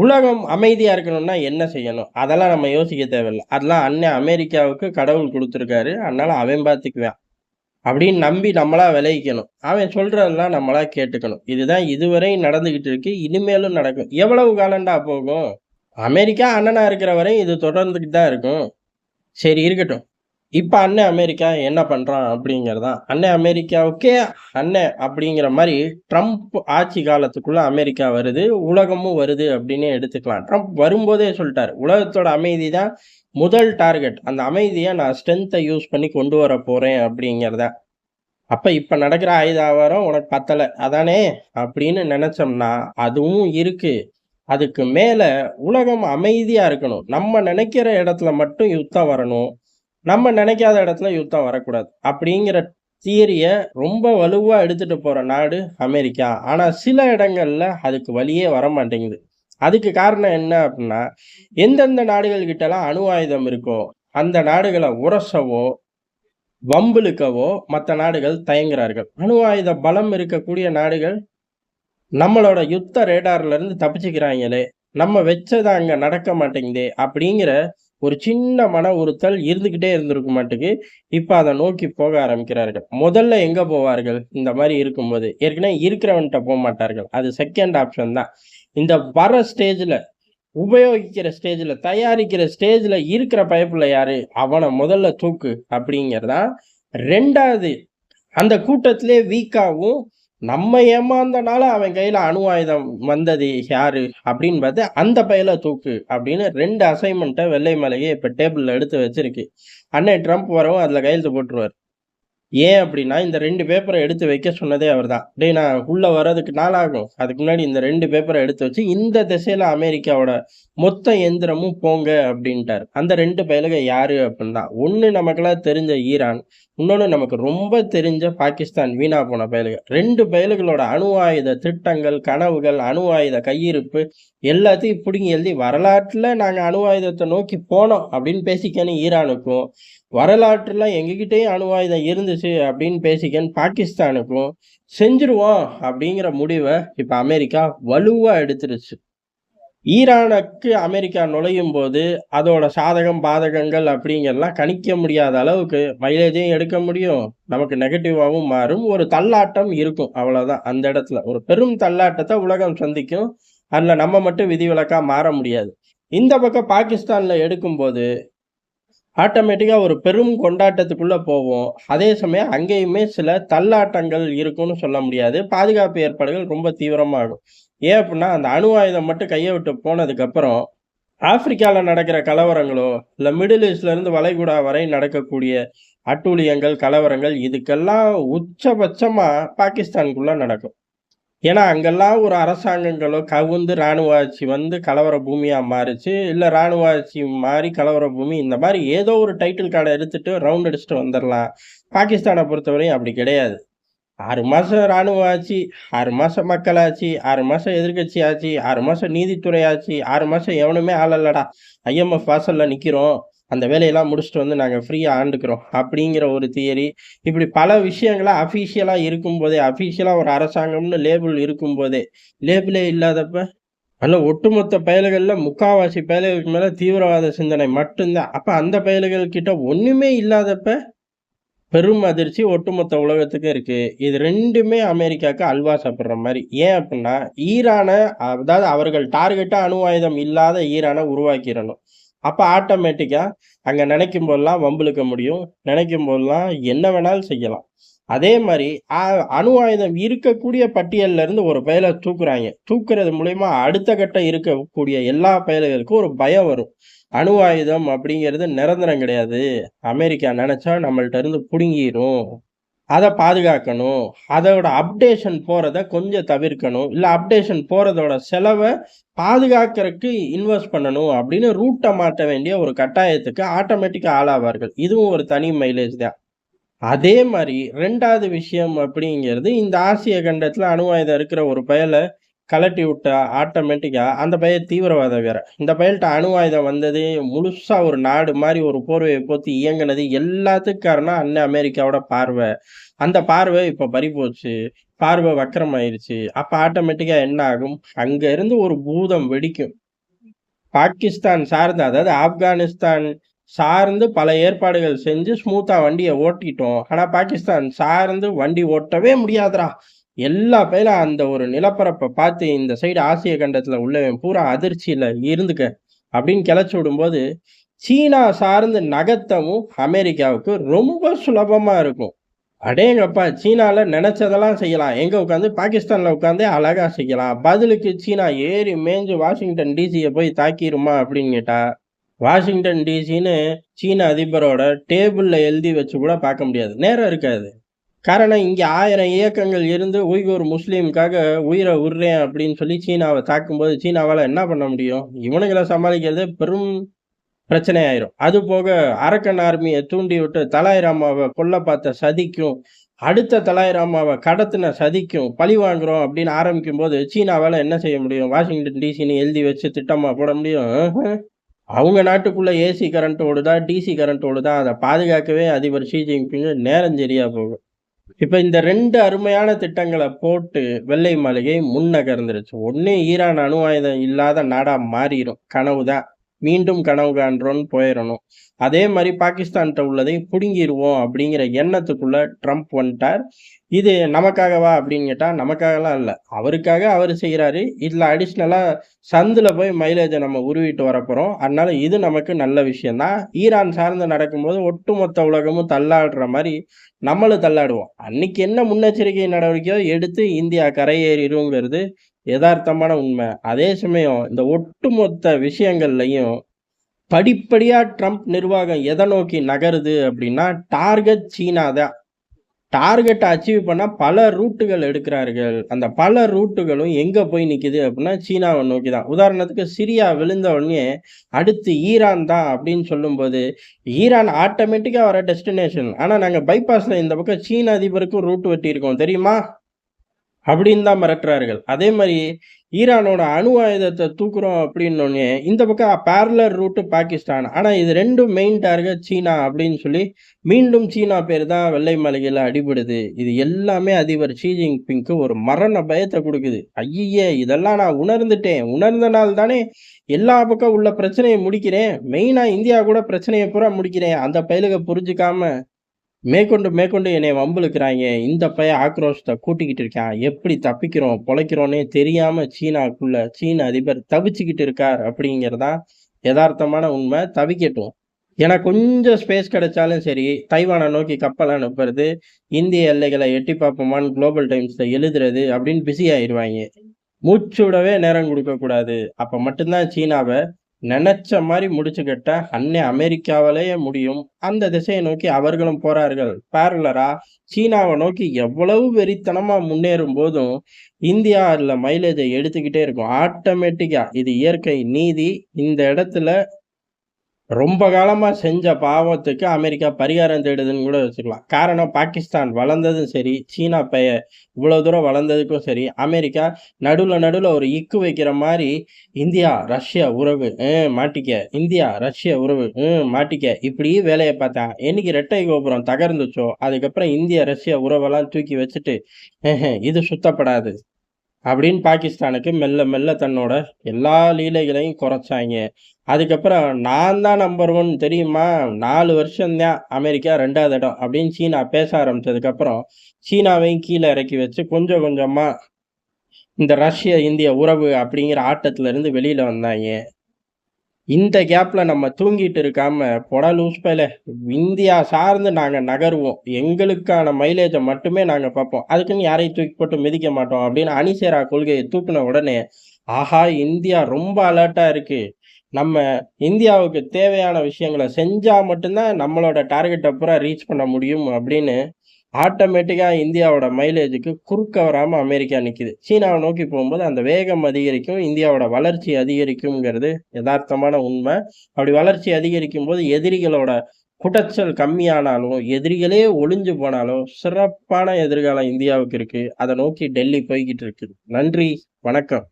உலகம் அமைதியாக இருக்கணும்னா என்ன செய்யணும்? அதெல்லாம் நம்ம யோசிக்க தேவையில்ல. அதெல்லாம் அண்ணன் அமெரிக்காவுக்கு கடவுள் கொடுத்துருக்காரு அதனால அவன் பார்த்துக்குவான். அப்படின்னு நம்பி நம்மளா விளைவிக்கணும் அவன் சொல்றதெல்லாம் நம்மளா கேட்டுக்கணும். இதுதான் இதுவரை நடந்துகிட்டு இருக்கு. இனிமேலும் நடக்கும். எவ்வளவு காலண்டா போகும்? அமெரிக்கா அண்ணனா இருக்கிற வரை இது தொடர்ந்துக்கிட்டு தான் இருக்கும். சரி இருக்கட்டும். இப்போ அண்ணன் அமெரிக்கா என்ன பண்ணுறான் அப்படிங்கிறதான். அண்ணன் அமெரிக்காவுக்கே அண்ணன் அப்படிங்கிற மாதிரி ட்ரம்ப் ஆட்சி காலத்துக்குள்ளே அமெரிக்கா வருது. உலகமும் வருது அப்படின்னே எடுத்துக்கலாம். ட்ரம்ப் வரும்போதே சொல்லிட்டார் உலகத்தோட அமைதி தான் முதல் டார்கெட். அந்த அமைதியை நான் ஸ்ட்ரென்த்தை யூஸ் பண்ணி கொண்டு வர போகிறேன் அப்படிங்கிறத. அப்போ இப்போ நடக்கிற ஆயுத ஆவாரம் உனக்கு பத்தலை அதானே? அப்படின்னு நினச்சோம்னா அதுவும் இருக்குது அதுக்கு மேலே உலகம் அமைதியாக இருக்கணும். நம்ம நினைக்கிற இடத்துல மட்டும் யுத்தம் வரணும். நம்ம நினைக்காத இடத்துல யுத்தம் வரக்கூடாது. அப்படிங்கிற தியரியை ரொம்ப வலுவாக எடுத்துகிட்டு போகிற நாடு அமெரிக்கா. ஆனால் சில இடங்களில் அதுக்கு வழியே வர மாட்டேங்குது அதுக்கு காரணம் என்ன அப்படின்னா எந்தெந்த நாடுகள் கிட்டலாம் அணு ஆயுதம் இருக்கோ, அந்த நாடுகளை உரசவோ, வம்பிழுக்கவோ மற்ற நாடுகள் தயங்குறார்கள். அணு ஆயுத பலம் இருக்கக்கூடிய நாடுகள், நம்மளோட யுத்த ரேடார்லேருந்து தப்பிச்சுக்கிறாங்களே, நம்ம வச்சது அங்கே நடக்க மாட்டேங்குதே அப்படிங்கிற ஒரு சின்ன மன உறுத்தல் இருந்துக்கிட்டே இருந்துகிட்டே இருந்திருக்குமாட்டுக்கு. இப்போ அதை நோக்கி போக ஆரம்பிக்கிறார்கள். முதல்ல எங்கே போவார்கள்? இந்த மாதிரி இருக்கும்போது. ஏற்கனவே இருக்கிறவன்ட்ட போமாட்டார்கள். அது செகண்ட் ஆப்ஷன் தான். இந்த வர ஸ்டேஜில் உபயோகிக்கிற ஸ்டேஜில் தயாரிக்கிற ஸ்டேஜில் இருக்கிற பயப்பில் யார் அவனை முதல்ல தூக்கு அப்படிங்கிறதான் ரெண்டாவது அந்த கூட்டத்திலே வீக்காகவும் நம்ம ஏமாந்தனால அவன் கையில் அணு ஆயுதம் வந்தது யாரு? அப்படின்னு பார்த்து அந்த பையில தூக்கு அப்படின்னு ரெண்டு அசைன்மெண்ட்டை வெள்ளை மலையை இப்போ டேபிளில் எடுத்து வச்சிருக்கு. அண்ணன் ட்ரம்ப் வரவும் அதில் கையெழுத்து போட்டுருவார் ஏன் அப்படின்னா, இந்த ரெண்டு பேப்பரை எடுத்து வைக்க சொன்னதே அவர்தான். டே நான் உள்ளே வர்றதுக்கு நாளாகும். அதுக்கு முன்னாடி இந்த ரெண்டு பேப்பரை எடுத்து வச்சு, இந்த திசையில் அமெரிக்காவோட மொத்த எந்திரமும் போங்க அப்படின்ட்டார் அந்த ரெண்டு பயலுக யாரு அப்படின்னா ஒன்று நமக்கெல்லாம் தெரிஞ்ச ஈரான். இன்னொன்று நமக்கு ரொம்ப தெரிஞ்ச பாகிஸ்தான் வீணா போன பயலுக. ரெண்டு பயலுகளோட அணு ஆயுத திட்டங்கள், கனவுகள், அணு ஆயுத கையிருப்பு எல்லாத்தையும் பிடுங்கி எழுதி வரலாற்றில் நாங்கள் அணு ஆயுதத்தை நோக்கி போனோம் அப்படின்னு பேசிக்கன்னு ஈரானுக்கும், வரலாற்றில் எங்ககிட்டயே அணு ஆயுதம் இருந்துச்சு அப்படின்னு பேசிக்கன்னு பாகிஸ்தானுக்கும், செஞ்சுருவோம் அப்படிங்கிற முடிவை இப்போ அமெரிக்கா வலுவாக எடுத்துருச்சு. ஈரானுக்கு அமெரிக்கா நுழையும் போது அதோட சாதகம், பாதகங்கள் அப்படிங்கிறலாம் கணிக்க முடியாத அளவுக்கு மைலேஜையும் எடுக்க முடியும். நமக்கு நெகட்டிவாகவும் மாறும். ஒரு தள்ளாட்டம் இருக்கும். அவ்வளோதான் அந்த இடத்துல. ஒரு பெரும் தள்ளாட்டத்தை உலகம் சந்திக்கும். அதில் நம்ம மட்டும் விதிவிலக்காக மாற முடியாது. இந்த பக்கம் பாகிஸ்தானில் எடுக்கும்போது, ஆட்டோமேட்டிக்காக ஒரு பெரும் கொண்டாட்டத்துக்குள்ளே போவோம். அதே சமயம் அங்கேயுமே சில தள்ளாட்டங்கள் இருக்கும்னு சொல்ல முடியாது. பாதுகாப்பு ஏற்பாடுகள் ரொம்ப தீவிரமாகும். ஏன் அப்படின்னா அந்த அணு ஆயுதம் மட்டும் கையை விட்டு போனதுக்கப்புறம், ஆப்பிரிக்காவில் நடக்கிற கலவரங்களோ, இல்லை மிடில் ஈஸ்ட்லேருந்து வளைகுடா வரை நடக்கக்கூடிய அட்டூழியங்கள், கலவரங்கள் இதுக்கெல்லாம் உச்சபட்சமாக பாகிஸ்தானுக்குள்ளே நடக்கும். ஏன்னா, அங்கெல்லாம் ஒரு அரசாங்கங்களோ கவுந்து ராணுவ ஆட்சி வந்து கலவர பூமியாக மாறிச்சு. இல்லை ராணுவ ஆட்சி மாறி கலவர பூமி இந்த மாதிரி ஏதோ ஒரு டைட்டில் கார்டை எடுத்துட்டு ரவுண்ட் அடிச்சுட்டு வந்துடலாம் பாகிஸ்தானை பொறுத்தவரையும் அப்படி கிடையாது. ஆறு மாதம் ராணுவ ஆட்சி, 6 மாசம் மக்களாட்சி, ஆறு மாதம் எதிர்க்கட்சி ஆட்சி, ஆறு மாதம் நீதித்துறை ஆட்சி, ஆறு மாதம் எவனுமே ஆளல்லடா ஐஎம்எஃப் வாசலில் நிற்கிறோம் அந்த வேலையெல்லாம் முடிச்சுட்டு வந்து நாங்கள் ஃப்ரீயாக ஆண்டுக்கிறோம். அப்படிங்கிற ஒரு தியரி. இப்படி பல விஷயங்கள அஃபிஷியலா இருக்கும்போதே, அஃபிஷியலாக ஒரு அரசாங்கம்னு லேபிள் இருக்கும்போதே, லேபிளே இல்லாதப்ப, அதுல ஒட்டுமொத்த பயல்களில் முக்காவாசி பயல்களுக்கு மேலே தீவிரவாத சிந்தனை மட்டும்தான் அப்போ அந்த பயலுகள் கிட்ட ஒன்றுமே இல்லாதப்ப, பெரும் அதிர்ச்சி ஒட்டுமொத்த உலகத்துக்கு இருக்குது இது ரெண்டுமே அமெரிக்காக்கு அல்வா சாப்பிட்ற மாதிரி ஏன் அப்படின்னா ஈரானை அதாவது அவர்கள் டார்கெட்டாக அணு ஆயுதம் இல்லாத ஈரானை உருவாக்கிடணும் அப்போ ஆட்டோமேட்டிக்காக அங்கே நினைக்கும் போதெல்லாம் வம்பிழுக்க முடியும். நினைக்கும் போதெல்லாம் என்ன வேணாலும் செய்யலாம். அதே மாதிரி அணு ஆயுதம் இருக்கக்கூடிய பட்டியல்ல இருந்து ஒரு பயலை தூக்குறாங்க தூக்குறது மூலயமா அடுத்த கட்டம் இருக்கக்கூடிய எல்லா பயல்களுக்கும் ஒரு பயம் வரும். அணு ஆயுதம் அப்படிங்கிறது நிரந்தரம் கிடையாது. அமெரிக்கா நினைச்சா நம்மள்ட்ட இருந்து பிடுங்கிடும் அதை பாதுகாக்கணும். அதோட அப்டேஷன் போகிறத கொஞ்சம் தவிர்க்கணும். இல்லை அப்டேஷன் போகிறதோட செலவை பாதுகாக்கிறதுக்கு இன்வெஸ்ட் பண்ணணும் அப்படின்னு ரூட்டை மாற்ற வேண்டிய ஒரு கட்டாயத்துக்கு ஆட்டோமேட்டிக்காக ஆளாவார்கள். இதுவும் ஒரு தனி மைலேஜ் தான். அதே மாதிரி ரெண்டாவது விஷயம் அப்படிங்கிறது, இந்த ஆசிய கண்டத்தில் அணுவாயுதம் இருக்கிற ஒரு பயலை கழட்டி விட்டா ஆட்டோமேட்டிக்கா அந்த பையன் தீவிரவாத வேற. இந்த பயல்கிட்ட அணு ஆயுதம் வந்தது, முழுசா ஒரு நாடு மாதிரி ஒரு போர்வையை போத்து இயங்குனது எல்லாத்துக்கும் காரணம் அண்ணன் அமெரிக்காவோட பார்வை. அந்த பார்வை இப்போ பறிப்போச்சு பார்வை வக்ரமாயிருச்சு. அப்ப ஆட்டோமேட்டிக்கா என்ன ஆகும்? அங்க இருந்து ஒரு பூதம் வெடிக்கும். பாகிஸ்தான் சார்ந்த அதாவது ஆப்கானிஸ்தான் சார்ந்து பல ஏற்பாடுகள் செஞ்சு ஸ்மூத்தா வண்டியை ஓட்டிட்டோம் ஆனா பாகிஸ்தான் சார்ந்து வண்டி ஓட்டவே முடியாதுடா எல்லா பேரும் அந்த ஒரு நிலப்பரப்பை பார்த்து இந்த சைடு ஆசிய கண்டத்துல உள்ளவன் பூரா அதிர்ச்சியில இருந்துக்க அப்படின்னு கிளச்சி விடும்போது சீனா சார்ந்த நகர்த்தவும் அமெரிக்காவுக்கு ரொம்ப சுலபமா இருக்கும். அடேங்கப்பா சீனால நினைச்சதெல்லாம் செய்யலாம். எங்க உட்காந்து? பாகிஸ்தான்ல உட்காந்து அழகா செய்யலாம். பதிலுக்கு சீனா ஏறி மேஞ்சு வாஷிங்டன் டிசியை போய் தாக்கிருமா அப்படின்னு கேட்டா வாஷிங்டன் டிசின்னு சீன அதிபரோட டேபிளில் எழுதி வச்சு கூட பார்க்க முடியாது. நேரம் இருக்காது. காரணம் இங்கே ஆயிரம் இயக்கங்கள் இருந்து உய்கூர் முஸ்லீமுக்காக உயிரை விடுறேன் அப்படின்னு சொல்லி சீனாவை தாக்கும்போது சீனாவால் என்ன பண்ண முடியும்? இவனுங்களை சமாளிக்கிறது பெரும் பிரச்சனையாயிரும். அது போக அரக்கன் ஆர்மியை தூண்டி விட்டு தலாயிராமாவை கொல்ல பார்த்த சதிக்கும் அடுத்த தலாய் ராமாவை கடத்தின சதிக்கும் பழி வாங்குறோம் அப்படின்னு ஆரம்பிக்கும் போது சீனாவால் என்ன செய்ய முடியும்? வாஷிங்டன் டிசின்னு எழுதி வச்சு திட்டமாக போட முடியும்? அவங்க நாட்டுக்குள்ளே ஏசி கரண்ட் ஓடுதா டிசி கரண்ட் ஓடுதா அதை பாதுகாக்கவே அதிபர் ஷி ஜின்பிங் நேரம் சரியாக போகும். இப்போ இந்த ரெண்டு அருமையான திட்டங்களை போட்டு வெள்ளை மாளிகை முன்னகர்ந்துருச்சு. ஒன்று ஈரான் அணு ஆயுதம் இல்லாத நாடாக மாறிடும் கனவு தான் மீண்டும் கனவு காண்றோன்னு போயிடணும் அதே மாதிரி பாகிஸ்தான்கிட்ட உள்ளதை புடுங்கிடுவோம் அப்படிங்கிற எண்ணத்துக்குள்ள ட்ரம்ப் வந்துட்டார். இது நமக்காகவா அப்படின்னு கேட்டால் நமக்காகலாம் இல்லை. அவருக்காக அவர் செய்கிறாரு இதில் அடிஷ்னலாக சந்தில் போய் மைலேஜை நம்ம உருவிட்டு வரப்போகிறோம் அதனால இது நமக்கு நல்ல விஷயந்தான் ஈரான் சார்ந்து நடக்கும்போது ஒட்டுமொத்த உலகமும் தள்ளாடுற மாதிரி நம்மளும் தள்ளாடுவோம். அன்னைக்கு என்ன முன்னெச்சரிக்கை நடவடிக்கையோ எடுத்து இந்தியா கரையேறிடுங்கிறது யதார்த்தமான உண்மை. அதே சமயம் இந்த ஒட்டுமொத்த விஷயங்கள்லையும் படிப்படியாக ட்ரம்ப் நிர்வாகம் எதை நோக்கி நகருது அப்படின்னா டார்கெட் சீனா தான். டார்கெட்டை அச்சீவ் பண்ண பல ரூட்டுகள் எடுக்கிறார்கள். அந்த பல ரூட்டுகளும் எங்கே போய் நிற்கிது அப்படின்னா சீனாவை நோக்கி தான். உதாரணத்துக்கு சிரியா விழுந்த உடனே அடுத்து ஈரான் தான் அப்படின்னு சொல்லும்போது ஈரான் ஆட்டோமேட்டிக்காக வர டெஸ்டினேஷன். ஆனால் நாங்கள் பைபாஸில் இந்த பக்கம் சீன அதிபருக்கும் ரூட் வெட்டியிருக்கோம். தெரியுமா? அப்படின்னு தான் மிரட்டுறார்கள். அதே மாதிரி ஈரானோட அணு ஆயுதத்தை தூக்குறோம் அப்படின்னோடனே இந்த பக்கம் பேரலர் ரூட்டு பாகிஸ்தான். ஆனால் இது ரெண்டும் மெயின் டார்கெட் சீனா அப்படின்னு சொல்லி மீண்டும் சீனா பேர் தான் வெள்ளை மாளிகையில் அடிபடுது. இது எல்லாமே அதிபர் ஷி ஜின்பிங்க்கு ஒரு மரண பயத்தை கொடுக்குது. ஐயே இதெல்லாம் நான் உணர்ந்துட்டேன். உணர்ந்தனால் தானே எல்லா பக்கம் உள்ள பிரச்சனையை முடிக்கிறேன். மெயினாக இந்தியா கூட பிரச்சனையை பூரா முடிக்கிறேன். அந்த பயலுக புரிஞ்சுக்காம மேற்கொண்டு மேற்கொண்டு என்னை வம்பிழுக்கிறாங்க இந்த பையன் ஆக்ரோஷத்தை கூட்டிக்கிட்டு இருக்கான். எப்படி தப்பிக்கிறோம் பொழைக்கிறோன்னே தெரியாமல் சீனாக்குள்ள சீன அதிபர் தவிச்சுக்கிட்டு இருக்கார் அப்படிங்கிறதா யதார்த்தமான உண்மை. தவிக்கட்டும். ஏன்னா கொஞ்சம் ஸ்பேஸ் கிடைச்சாலும் சரி தைவானை நோக்கி கப்பல் அனுப்புறது இந்திய எல்லைகளை எட்டி பார்ப்போமான்னு குளோபல் டைம்ஸில் எழுதுறது அப்படின்னு பிஸி ஆயிடுவாங்க மூச்சு விடவே நேரம் கொடுக்கக்கூடாது. அப்போ மட்டும்தான் சீனாவை நினைச்ச மாதிரி முடிச்சு கட்ட அன்னை அமெரிக்காவிலேயே முடியும். அந்த திசையை நோக்கி அவர்களும் போறார்கள். பேரலரா சீனாவை நோக்கி எவ்வளவு வெறித்தனமா முன்னேறும் போதும் இந்தியா அதில் மைலேஜை எடுத்துக்கிட்டே இருக்கும். ஆட்டோமேட்டிக்கா இது இயற்கை நீதி. இந்த இடத்துல ரொம்ப காலமாக செஞ்ச பாவத்துக்கு அமெரிக்கா பரிகாரம் தேடுதுன்னு கூட வச்சுக்கலாம். காரணம் பாகிஸ்தான் வளர்ந்ததும் சரி சீனா பெய இவ்வளோ தூரம் வளர்ந்ததுக்கும் சரி அமெரிக்கா நடுவில் நடுவில் ஒரு இக்கு வைக்கிற மாதிரி இந்தியா ரஷ்யா உறவு மாட்டிக்க இந்தியா ரஷ்யா உறவு மாட்டிக்க இப்படி வேலையை பார்த்தா என்னைக்கு ரெட்டை கோபுரம் தகர்ந்துச்சோ அதுக்கப்புறம் இந்தியா ரஷ்யா உறவெல்லாம் தூக்கி வச்சுட்டு இது சுத்தப்படாது. அப்படின்னு பாகிஸ்தானுக்கு மெல்ல மெல்ல தன்னோட எல்லா லீலைகளையும் குறைச்சாங்க. அதுக்கப்புறம் நான் தான் நம்பர் ஒன் தெரியுமா? நாலு வருஷம்தான் அமெரிக்கா ரெண்டாவது இடம் அப்படின்னு சீனா பேச ஆரம்பித்ததுக்கப்புறம் சீனாவையும் கீழே இறக்கி வச்சு கொஞ்சம் கொஞ்சமாக இந்த ரஷ்ய இந்திய உறவு அப்படிங்கிற ஆட்டத்திலேருந்து வெளியில் வந்தாங்க. இந்த கேப்பில் நம்ம தூங்கிட்டு இருக்காம பொட லூஸ் இந்தியா சார்ந்து நாங்கள் நகருவோம். எங்களுக்கான மைலேஜை மட்டுமே நாங்கள் பார்ப்போம். அதுக்குன்னு யாரையும் தூக்கி போட்டு மிதிக்க மாட்டோம் அப்படின்னு அணிசேரா கொள்கையை தூக்கின உடனே ஆஹா இந்தியா ரொம்ப அலர்ட்டாக இருக்குது நம்ம இந்தியாவுக்கு தேவையான விஷயங்களை செஞ்சால் மட்டும்தான் நம்மளோட டார்கெட்டை பூரா ரீச் பண்ண முடியும் அப்படின்னு ஆட்டோமேட்டிக்காக இந்தியாவோட மைலேஜுக்கு குறுக்க வராமல் அமெரிக்கா நிற்கிது சீனாவை நோக்கி போகும்போது அந்த வேகம் அதிகரிக்கும் இந்தியாவோட வளர்ச்சி அதிகரிக்குங்கிறது யதார்த்தமான உண்மை. அப்படி வளர்ச்சி அதிகரிக்கும் போது எதிரிகளோட குட்டச்சல் கம்மியானாலும் எதிரிகளே ஒளிஞ்சு போனாலும் சிறப்பான எதிர்காலம் இந்தியாவுக்கு இருக்குது அதை நோக்கி டெல்லி போய்கிட்டு இருக்குது. நன்றி வணக்கம்.